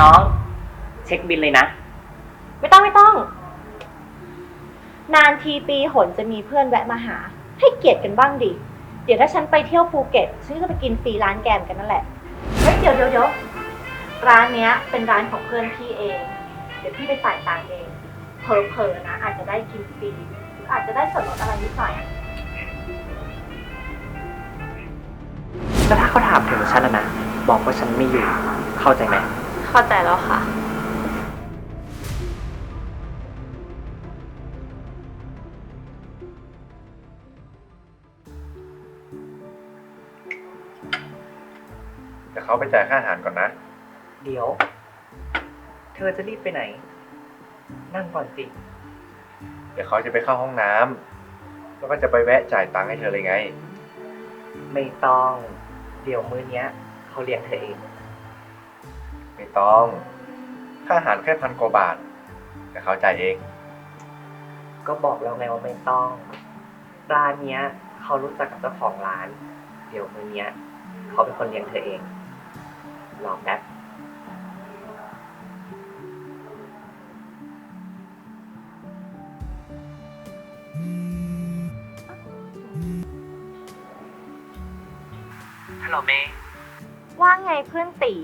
น้อง เช็คบินเลยนะ ไม่ต้องไม่ต้อง นานทีปีหนจะมีเพื่อนแวะมาหา ให้เกียรติกันบ้างดิ เดี๋ยวถ้าฉันไปเที่ยวภูเก็ตฉันก็จะไปกินฟรีร้านแกมกันนั่นแหละ เฮ้ยเดี๋ยวเดี๋ยวเดี๋ยวร้านเนี้ย เป็นร้านของเพื่อนพี่เอง เดี๋ยวพี่ไปจ่ายตังค์เอง เพอเพอๆนะ อาจจะได้กินฟรีหรืออาจจะได้ส่วนลดอะไรนิดหน่อยอะแล้วถ้าเขาถามถึงฉันนะนะ บอกว่าฉันไม่อยู่ เข้าใจไหม เข้าใจแล้วค่ะ เดี๋ยวเขาไปจ่ายค่าอาหารก่อนนะ เดี๋ยว เธอจะรีบไปไหน นั่งก่อนสิ เดี๋ยวเขาจะไปเข้าห้องน้ำแล้วก็จะไปแวะจ่ายตังค์ให้เธอเลยไง ไม่ต้อง เดี๋ยวมื้อเนี้ย เขาเลี้ยงเธอเองไม่ ต้อง ค่าอาหารแค่พันกว่าบาทเดี๋ยวเขาจ่ายเอง ก็บอกแล้วไงว่าไม่ต้อง ร้านเนี้ย เขารู้จักกับเจ้าของร้าน เดี๋ยวมื้อเนี้ย เขาเป็นคนเลี้ยงเธอเอง รอแป๊บ ฮัลโหลเมย์ว่าไงเพื่อนตี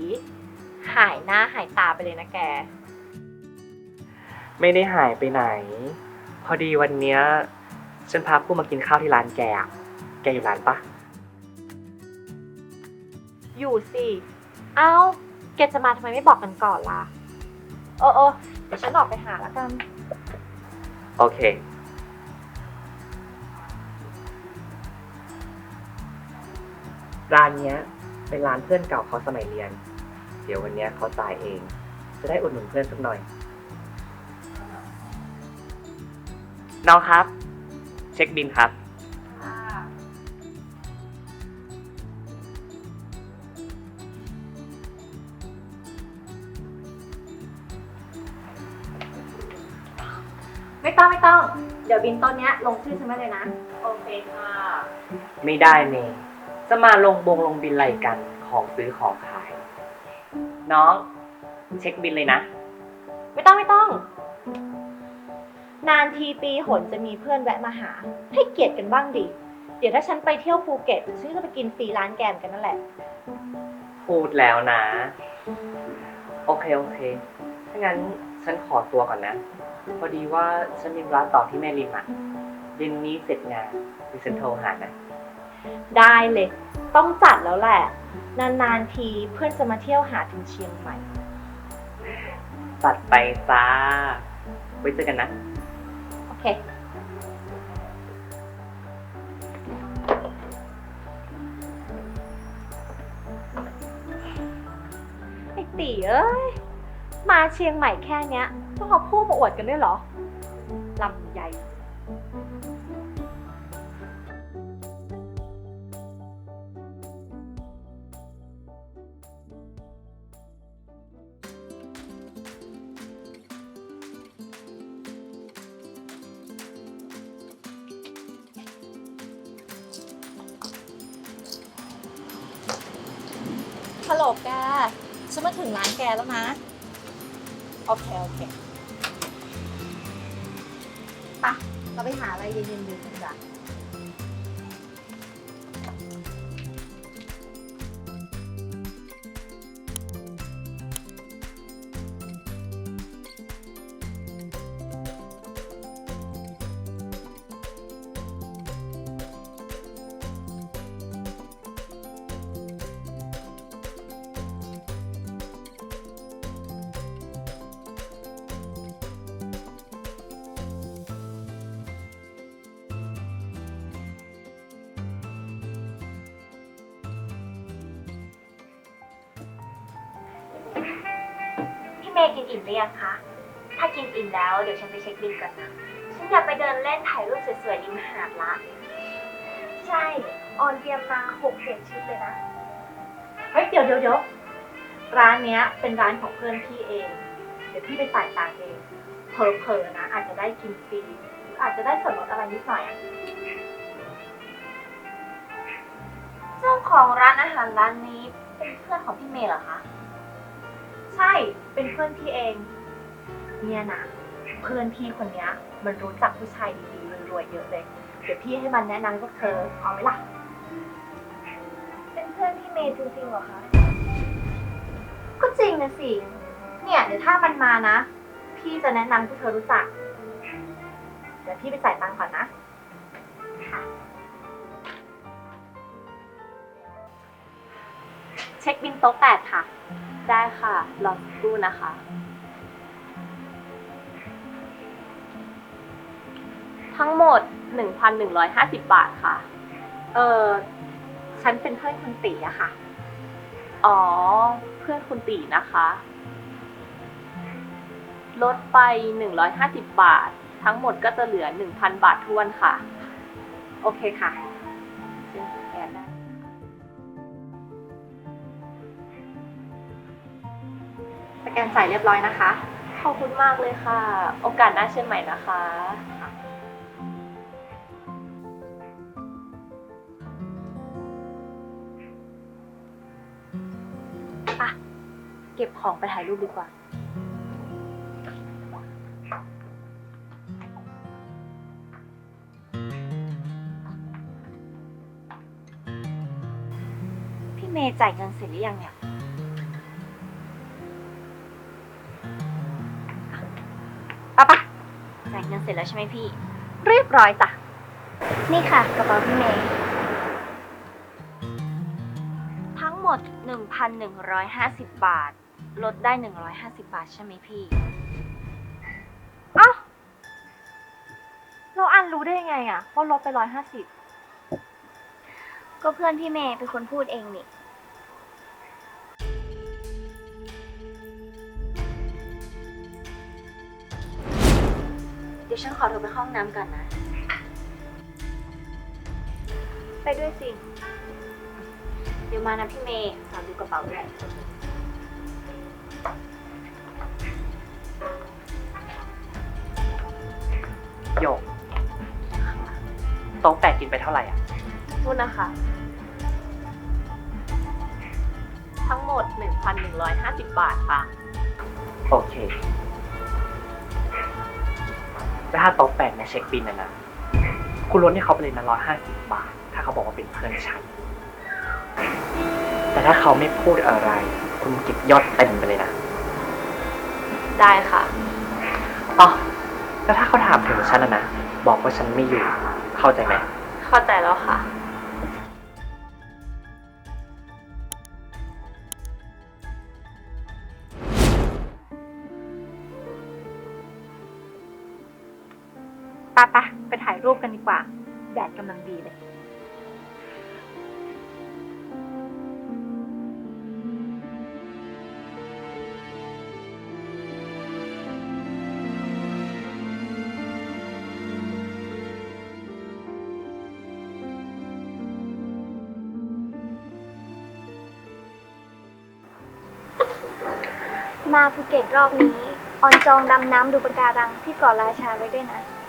หายหน้าหายตาไปเลยนะแก ไม่ได้หายไปไหน พอดีวันเนี้ยฉันพาผู้มากินข้าวที่ร้านแกอะแกอยู่ร้านปะอยู่สิ เอ้า แกจะมาทำไมไม่บอกกันก่อนล่ะ เออเออเดี๋ยวฉันออกไปหาแล้วกัน โอเค ร้านเนี้ย เป็นร้านเพื่อนเก่าเขาสมัยเรียนเดี๋ยววันเนี้ยเขาจ่ายเอง จะได้อุดหนุนเพื่อนสักหน่อย น้องครับ เช็คบินครับ ไม่ต้องไม่ต้อง เดี๋ยวบินต้นเนี้ยลงชื่อฉันไว้เลยนะ โอเคค่ะ ไม่ได้เมย์จะมาลงบงลงบินอะไรกัน ของซื้อของขาย น้อง เช็คบินเลยนะ ไม่ต้องไม่ต้อง นานทีปีหนจะมีเพื่อนแวะมาหา ให้เกียรติกันบ้างดิ เดี๋ยวถ้าฉันไปเที่ยวภูเก็ตฉันก็จะไปกินฟรีร้านแกมกันนั่นแหละ พูดแล้วนะ โอเคโอเคถ้างั้นฉันขอตัวก่อนนะ พอดีว่าฉันมีธุระต่อที่แม่ริมอะเย็นนี้เสร็จงานดิฉันโทรหานะ ได้เลย ต้องจัดแล้วแหละ นานๆทีเพื่อนจะมาเที่ยวหาถึงเชียงใหม่ ตัดไปจ้าไว้เจอกันนะ โอเค ไอ้ตีเอ้ย มาเชียงใหม่แค่เนี้ย ต้องเอาผู้มาอวดกันด้วยเหรอ ลำใหญ่ ฮัลโหลแกฉันมาถึงร้านแกแล้วนะ โอเค โอเคปะเราไปหาอะไรเย็นๆดีกันดีก มย์กินอิ่มหรือยังคะ ถ้ากินอิ่มแล้วเดี๋ยวฉันไปเช็คบินก่อนนะ ฉันอยากไปเดินเล่นถ่ายรูปสวยๆริมหาดละ ใช่ ออนเตรียมมาหกเจ็ดชุดเลยนะ เฮ้ยเดี๋ยวเดี๋ยวเดี๋ยวร้านเนี้ยเป็นร้านของเพื่อนพี่เอง เดี๋ยวพี่ไปจ่ายตังค์เองเพอๆนะ อาจจะได้กินฟรีหรืออาจจะได้ส่วนลดอะไรนิดหน่อยอะเจ้าของร้านอาหารร้านนี้เป็นเพื่อนของพี่เมย์เหรอคะ ช่ เป็นเพื่อนพี่เอง เนี่ยนะเพื่อนพี่คนเนี้ย มันรู้จักผู้ชายดีๆรวยๆเยอะเลย เดี๋ยวพี่ให้มันแนะนำให้พวกเธอเอาไหมล่ะ เป็นเพื่อนพี่เมย์จริงๆเหรอคะ ก็จริงนะสิ เนี่ยเดี๋ยวถ้ามันมานะ พี่จะแนะนำให้พวกเธอรู้จัก เดี๋ยวพี่ไปจ่ายตังค์ก่อนนะ เช็คบินโต๊ะแปดค่ะ ได้ค่ะ รอสักครู่นะคะ ทั้งหมด 1,150 บาทค่ะ เออฉันเป็นเพื่อนคุณตีอะค่ะ อ๋อ เพื่อนคุณตีนะคะ ลดไป 150 บาท ทั้งหมดก็จะเหลือ 1,000 บาททวนค่ะ โอเคค่ะ นจ่ายเรียบร้อยนะคะ ขอบคุณมากเลยค่ะ โอกาสหน้าเชิญใหม่นะคะ อะ เก็บของไปถ่ายรูปดีกว่า พี่เมย์จ่ายเงินเสร็จหรือยังเนี่ย ปะปะจ่ายเงินเสร็จแล้วใช่ไหมพี่ เรียบร้อยจ้ะ นี่ค่ะกระเป๋าพี่เมย์ ทั้งหมด 1,150 บาท ลดได้ 150 บาทใช่ไหมพี่อ้าวเราอันรู้ได้ยังไงอะว่าลดไป 150 ก็เพื่อนพี่เมย์เป็นคนพูดเองนี่ ดี๋ยวฉันขอเธอไปเข้าห้องน้ำก่อนนะ ไปด้วยสิ เดี๋ยวมานะพี่เมย์ฝากดูกระเป๋าด้วยโยกโต๊ะแปดกินไปเท่าไหร่อะ พูดนะคะ ทั้งหมด 1,150 บาทค่ะ โอเค แล้วถ้าโต๊ะแปดมาเช็คบินนะนะคุณลดให้เขาไปเลยนะร้อยห้าสิบบาท ถ้าเขาบอกว่าเป็นเพื่อนฉัน แต่ถ้าเขาไม่พูดอะไร คุณเก็บยอดเต็มไปเลยนะ ได้ค่ะ อ๋อ แล้วถ้าเขาถามถึงฉันนะนะ บอกว่าฉันไม่อยู่ เข้าใจไหม เข้าใจแล้วค่ะ ปะปะไปถ่ายรูปกันดีกว่า แดดกำลังดีเลย มาภูเก็ตรอบนี้ ออนจองดำน้ำดูปะการังที่เกาะราชาไว้ด้วยนะ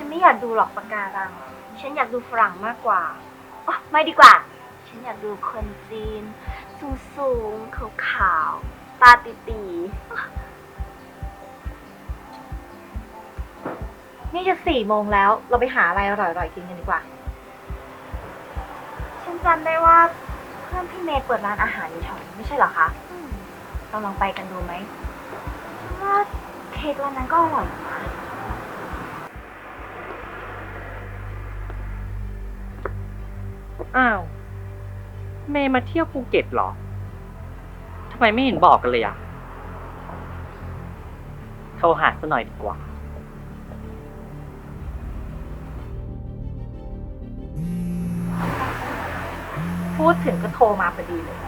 ฉันไม่อยากดูหรอกปะการัง ฉันอยากดูฝรั่งมากกว่าอ๋อไม่ดีกว่า ฉันอยากดูคนจีน สูงสูงขาวขาวๆตาตีตีๆนี่จะสี่โมงแล้ว เราไปหาอะไรอร่อยๆกินกันดีกว่า ฉันจำได้ว่าเพื่อนพี่เมย์เปิดร้านอาหารอยู่แถวนี้ไม่ใช่เหรอคะเราลองไปกันดูไหมว่าเค้กร้านนั้นก็อร่อยนะ อ้าว เมย์มาเที่ยวภูเก็ตเหรอ ทำไมไม่เห็นบอกกันเลยอะโทรหาซะหน่อยดีกว่า พูดถึงก็โทรมาพอดีเลย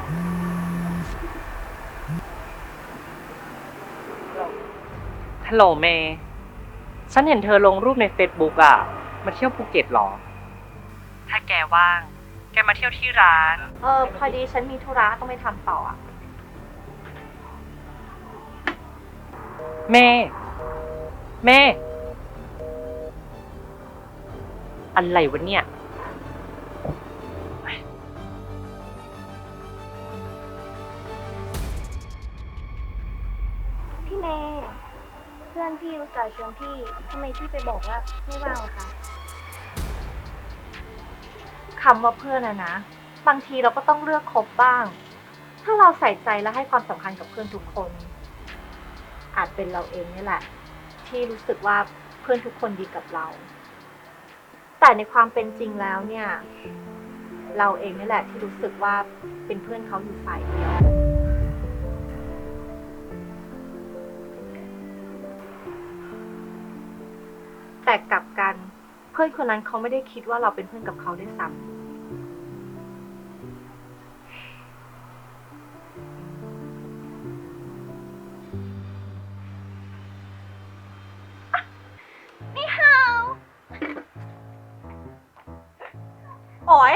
ฮัลโหลเมย์ ฉันเห็นเธอลงรูปในเฟซบุ๊กอะมาเที่ยวภูเก็ตเหรอ ถ้าแกว่าง แกมาเที่ยวที่ร้าน เออพอดีฉันมีธุระต้องไปทำต่ออะเม่เมย์อะไรวะเนี่ย พี่เมย์เพื่อนพี่อุตส่าห์ชวนพี่ทำไมพี่ไปบอกว่าไม่ว่างคะ คำว่าเพื่อนอะนะ บางทีเราก็ต้องเลือกคบบ้าง ถ้าเราใส่ใจและให้ความสำคัญกับเพื่อนทุกคน อาจเป็นเราเองนี่แหละ ที่รู้สึกว่าเพื่อนทุกคนดีกับเรา แต่ในความเป็นจริงแล้วเนี่ย เราเองนี่แหละที่รู้สึกว่าเป็นเพื่อนเขาอยู่ฝ่ายเดียวแต่กลับกัน เพื่อนคนนั้นเขาไม่ได้คิดว่าเราเป็นเพื่อนกับเขาได้ซ้ำโอย